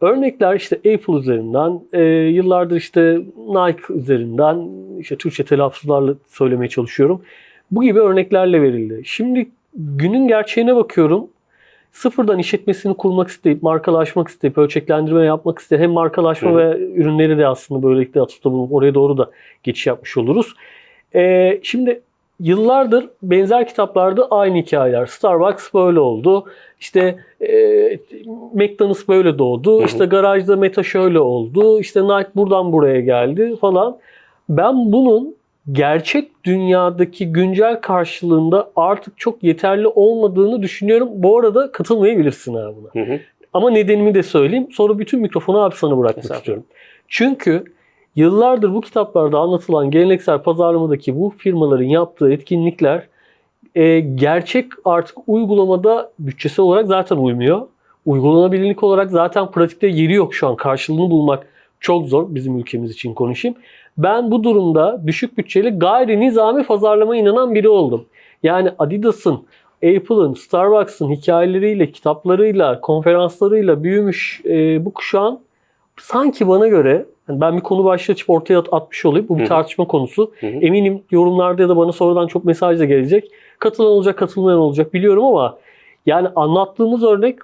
Örnekler işte Apple üzerinden, e, yıllardır işte Nike üzerinden, işte Türkçe telaffuzlarla söylemeye çalışıyorum. Bu gibi örneklerle verildi. Şimdi günün gerçeğine bakıyorum. Sıfırdan işletmesini kurmak isteyip, markalaşmak isteyip, ölçeklendirme yapmak isteyip hem markalaşma Hı. ve ürünleri de aslında böylelikle atıfta bulunup oraya doğru da geçiş yapmış oluruz. E, şimdi yıllardır benzer kitaplarda aynı hikayeler. Starbucks böyle oldu. İşte e, McDonald's böyle doğdu. İşte garajda Meta şöyle oldu. İşte Nike buradan buraya geldi falan. Ben bunun gerçek dünyadaki güncel karşılığında artık çok yeterli olmadığını düşünüyorum. Bu arada katılmayabilirsin abi buna. Hı hı. Ama nedenimi de söyleyeyim. Sonra bütün mikrofonu abi sana bırakmak istiyorum. Çünkü yıllardır bu kitaplarda anlatılan geleneksel pazarlamadaki bu firmaların yaptığı etkinlikler e, gerçek artık uygulamada bütçesel olarak zaten uymuyor. Uygulanabilirlik olarak zaten pratikte yeri yok şu an. Karşılığını bulmak çok zor bizim ülkemiz için konuşayım. Ben bu durumda düşük bütçeli gayri nizami pazarlama inanan biri oldum. Yani Adidas'ın, Apple'ın, Starbucks'ın hikayeleriyle, kitaplarıyla, konferanslarıyla büyümüş e, bu kuşağın sanki bana göre yani ben bir konu başlığı açıp ortaya at- atmış olayım. Bu bir Hı hı. tartışma konusu. Hı hı. Eminim yorumlarda ya da bana sonradan çok mesaj da gelecek. Katılan olacak, katılmayan olacak biliyorum ama yani anlattığımız örnek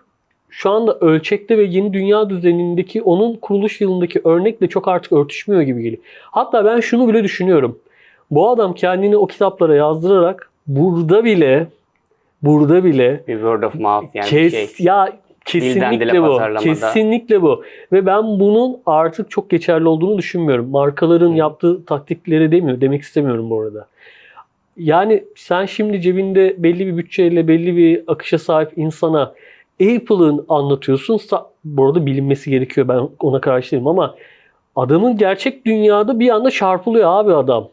şu anda ölçekte ve yeni dünya düzenindeki onun kuruluş yılındaki örnekle çok artık örtüşmüyor gibi geliyor. Hatta ben şunu bile düşünüyorum. Bu adam kendini o kitaplara yazdırarak burada bile burada bile Bir word of mouth yani kes şey. ya Dilden kesinlikle dile bu. pazarlamada. Kesinlikle bu. Ve ben bunun artık çok geçerli olduğunu düşünmüyorum. Markaların Hı. yaptığı taktikleri demiyor. Demek istemiyorum bu arada. Yani sen şimdi cebinde belli bir bütçeyle belli bir akışa sahip insana Apple'ın anlatıyorsun. Bu arada bilinmesi gerekiyor. Ben ona karşı değilim ama adamın gerçek dünyada bir anda çarpılıyor abi adam.